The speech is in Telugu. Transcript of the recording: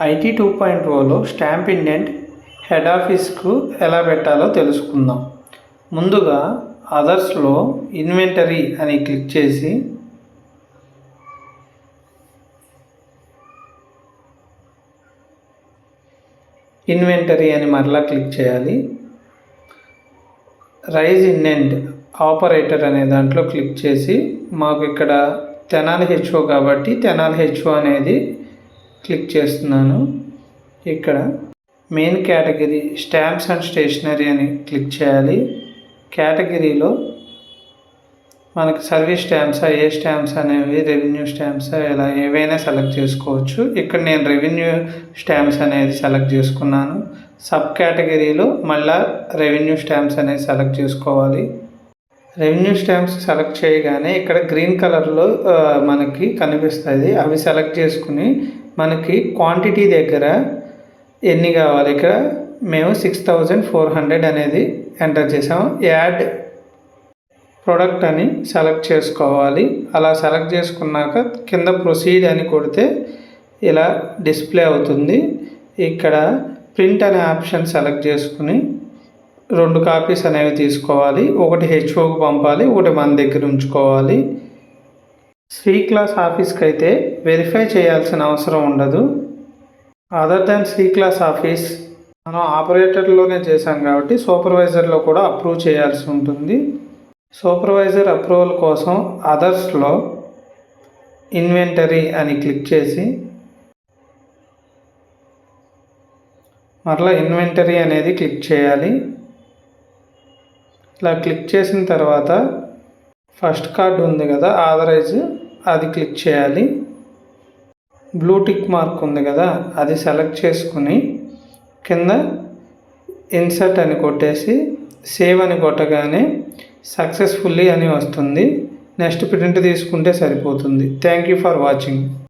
ఐటీ టూ పాయింట్ ఓలో స్టాంప్ ఇండెంట్ హెడ్ ఆఫీస్కు ఎలా పెట్టాలో తెలుసుకుందాం. ముందుగా అదర్స్లో ఇన్వెంటరీ అని క్లిక్ చేసి ఇన్వెంటరీ అని మరలా క్లిక్ చేయాలి. రైజ్ ఇండెంట్ ఆపరేటర్ అనే దాంట్లో క్లిక్ చేసి మాకు ఇక్కడ తెనాలి హెచ్ఓ కాబట్టి తెనాలి హెచ్ఓ అనేది క్లిక్ చేస్తున్నాను. ఇక్కడ main category stamps and stationery అని క్లిక్ చేయాలి. కేటగిరీలో మనకు సర్వీస్ స్టాంప్స్ ఏ స్టాంప్స్ అనేవి రెవెన్యూ స్టాంప్సా ఇలా ఏవైనా సెలెక్ట్ చేసుకోవచ్చు. ఇక్కడ నేను రెవెన్యూ స్టాంప్స్ అనేది సెలెక్ట్ చేసుకున్నాను. సబ్ కేటగిరీలో మళ్ళా రెవెన్యూ స్టాంప్స్ అనేది సెలెక్ట్ చేసుకోవాలి. రెవెన్యూ స్టాంప్స్ సెలెక్ట్ చేయగానే ఇక్కడ గ్రీన్ కలర్లో మనకి కనిపిస్తుంది. అవి సెలెక్ట్ చేసుకుని మనకి క్వాంటిటీ దగ్గర ఎన్ని కావాలి? ఇక్కడ మేము సిక్స్ థౌజండ్ ఫోర్ హండ్రెడ్ అనేది ఎంటర్ చేసాం. యాడ్ ప్రోడక్ట్ అని సెలెక్ట్ చేసుకోవాలి. అలా సెలెక్ట్ చేసుకున్నాక కింద ప్రొసీడ్ అని కొడితే ఇలా డిస్ప్లే అవుతుంది. ఇక్కడ ప్రింట్ అనే ఆప్షన్ సెలెక్ట్ చేసుకుని రెండు కాపీస్ అనేవి తీసుకోవాలి. ఒకటి హెచ్ఓకి పంపాలి ఒకటి మన దగ్గర ఉంచుకోవాలి. శ్రీ క్లాస్ ఆఫీస్కి అయితే వెరిఫై చేయాల్సిన అవసరం ఉండదు. Other than three class office మనం ఆపరేటర్లోనే చేశాం కాబట్టి సూపర్వైజర్లో కూడా అప్రూవ్ చేయాల్సి ఉంటుంది. సూపర్వైజర్ అప్రూవల్ కోసం అదర్స్లో ఇన్వెంటరీ అని క్లిక్ చేసి మరలా ఇన్వెంటరీ అనేది క్లిక్ చేయాలి. ఇలా క్లిక్ చేసిన తర్వాత ఫస్ట్ కార్డు ఉంది కదా ఆథరైజ్ అది క్లిక్ చేయాలి. బ్లూ టిక్ మార్క్ ఉంది కదా అది సెలెక్ట్ చేసుకుని కింద ఇన్సర్ట్ అని కొట్టేసి సేవ్ అని కొట్టగానే సక్సెస్ఫుల్లీ అని వస్తుంది. నెక్స్ట్ ప్రింట్ తీసుకుంటే సరిపోతుంది. Thank you for watching